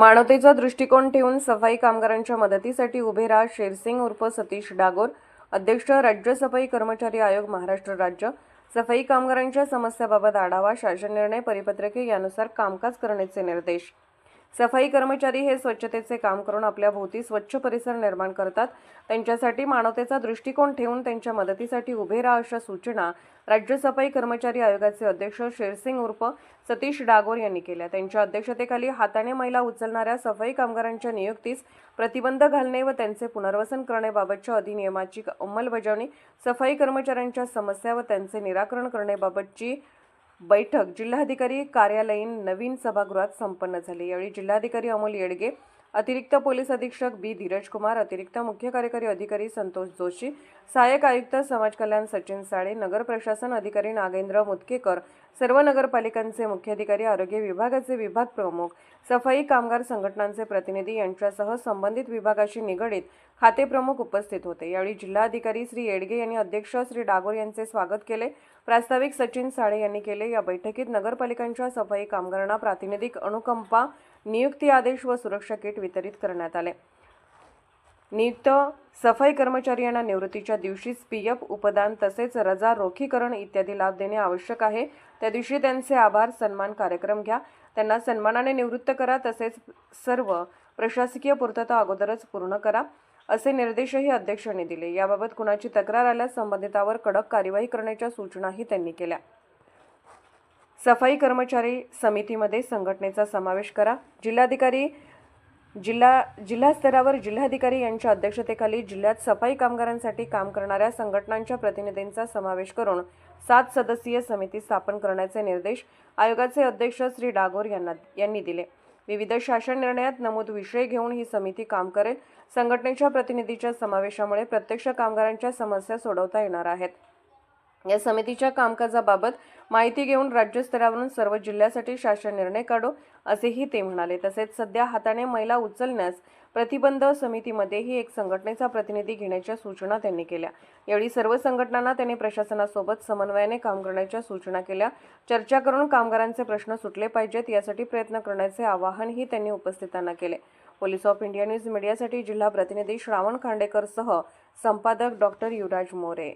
मानवतेचा दृष्टिकोन ठेवून सफाई कामगारांच्या मदतीसाठी उभे राहा. शेरसिंग उर्फ सतीश डागोर अध्यक्ष राज्य सफाई कर्मचारी आयोग महाराष्ट्र राज्य. सफाई कामगारांच्या समस्याबाबत आढावा शासन निर्णय परिपत्रके यानुसार कामकाज करण्याचे निर्देश. सफाई कर्मचारी हे स्वच्छतेचे काम करून आपल्या भोवती स्वच्छ परिसर निर्माण करतात. त्यांच्यासाठी मानवतेचा दृष्टिकोन ठेवून त्यांच्या मदतीसाठी उभे राहा अशा सूचना राज्य सफाई कर्मचारी आयोगाचे अध्यक्ष शेरसिंग उर्फ सतीश डागोर यांनी केल्या. त्यांच्या अध्यक्षतेखाली हाताने महिला उचलणाऱ्या सफाई कामगारांच्या नियुक्तीस प्रतिबंध घालणे व त्यांचे पुनर्वसन करण्याबाबतच्या अधिनियमाची अंमलबजावणी सफाई कर्मचाऱ्यांच्या समस्या व त्यांचे निराकरण करण्याबाबतची बैठक. जिल्हाधिकारी कार्यालयीन नवीन सभागृहात संपन्न झाली. यावेळी जिल्हाधिकारी अमोल येडगे अतिरिक्त पोलीस अधीक्षक बी. धीरज कुमार अतिरिक्त मुख्य कार्यकारी अधिकारी संतोष जोशी सहाय्यक आयुक्त समाज कल्याण सचिन साळे नगर प्रशासन अधिकारी नागेंद्र मुतकेकर सर्व नगरपालिकांचे मुख्याधिकारी आरोग्य विभागाचे विभाग प्रमुख सफाई कामगार संघटनांचे प्रतिनिधी यांच्यासह संबंधित विभागाशी निगडीत खाते प्रमुख उपस्थित होते. यावेळी जिल्हाधिकारी श्री येडगे यांनी अध्यक्ष श्री डागोर यांचे स्वागत केले. प्रास्ताविक सचिन साळे यांनी केले. या बैठकीत नगरपालिकांच्या सफाई कामगारांना प्रातिनिधिक अनुकंपा नियुक्ती आदेश व सुरक्षा किट वितरित करण्यात आले. नियुक्त सफाई कर्मचारी यांना निवृत्तीच्या दिवशीच पी एफ उपदान तसेच रजा रोखीकरण इत्यादी लाभ देणे आवश्यक आहे. त्या दिवशी त्यांचे आभार सन्मान कार्यक्रम घ्या. त्यांना सन्मानाने निवृत्त करा. तसेच सर्व प्रशासकीय पूर्तता अगोदरच पूर्ण करा. असे निर्देशही अध्यक्षांनी दिले. याबाबत कुणाची तक्रार आल्यास संबंधितावर कडक कार्यवाही करण्याच्या सूचनाही त्यांनी केल्या. सफाई कर्मचारी समितीमध्ये संघटनेचा समावेश करा. जिल्हाधिकारी जिल्हा जिल्हा स्तरावर जिल्हाधिकारी यांच्या अध्यक्षतेखाली जिल्ह्यात सफाई कामगारांसाठी काम करणाऱ्या संघटनांच्या प्रतिनिधींचा समावेश करून सात सदस्यीय समिती स्थापन करण्याचे निर्देश आयोगाचे अध्यक्ष श्री डागोर यांना यांनी दिले. विविध शासन निर्णयात नमूद विषय घेऊन ही समिती काम करेल. संघटनेच्या प्रतिनिधीच्या समावेशामुळे प्रत्यक्ष कामगारांच्या समस्या सोडवता येणार आहेत. या समितीच्या कामकाजाबाबत माहिती घेऊन राज्यस्तरावरून सर्व जिल्ह्यासाठी शासन निर्णय काढू असेही ते म्हणाले. तसेच सध्या हाताने महिला उचलण्यास प्रतिबंध समितीमध्येही एक संघटनेचा प्रतिनिधी घेण्याच्या सूचना त्यांनी केल्या. यावेळी सर्व संघटनांना त्यांनी प्रशासनासोबत समन्वयाने काम करण्याच्या सूचना केल्या. चर्चा करून कामगारांचे प्रश्न सुटले पाहिजेत यासाठी प्रयत्न करण्याचे आवाहनही त्यांनी उपस्थितांना केले. पोलीस ऑफ इंडिया न्यूज मीडियासाठी जिल्हा प्रतिनिधी श्रावण खांडेकरसह संपादक डॉक्टर युवराज मोरे.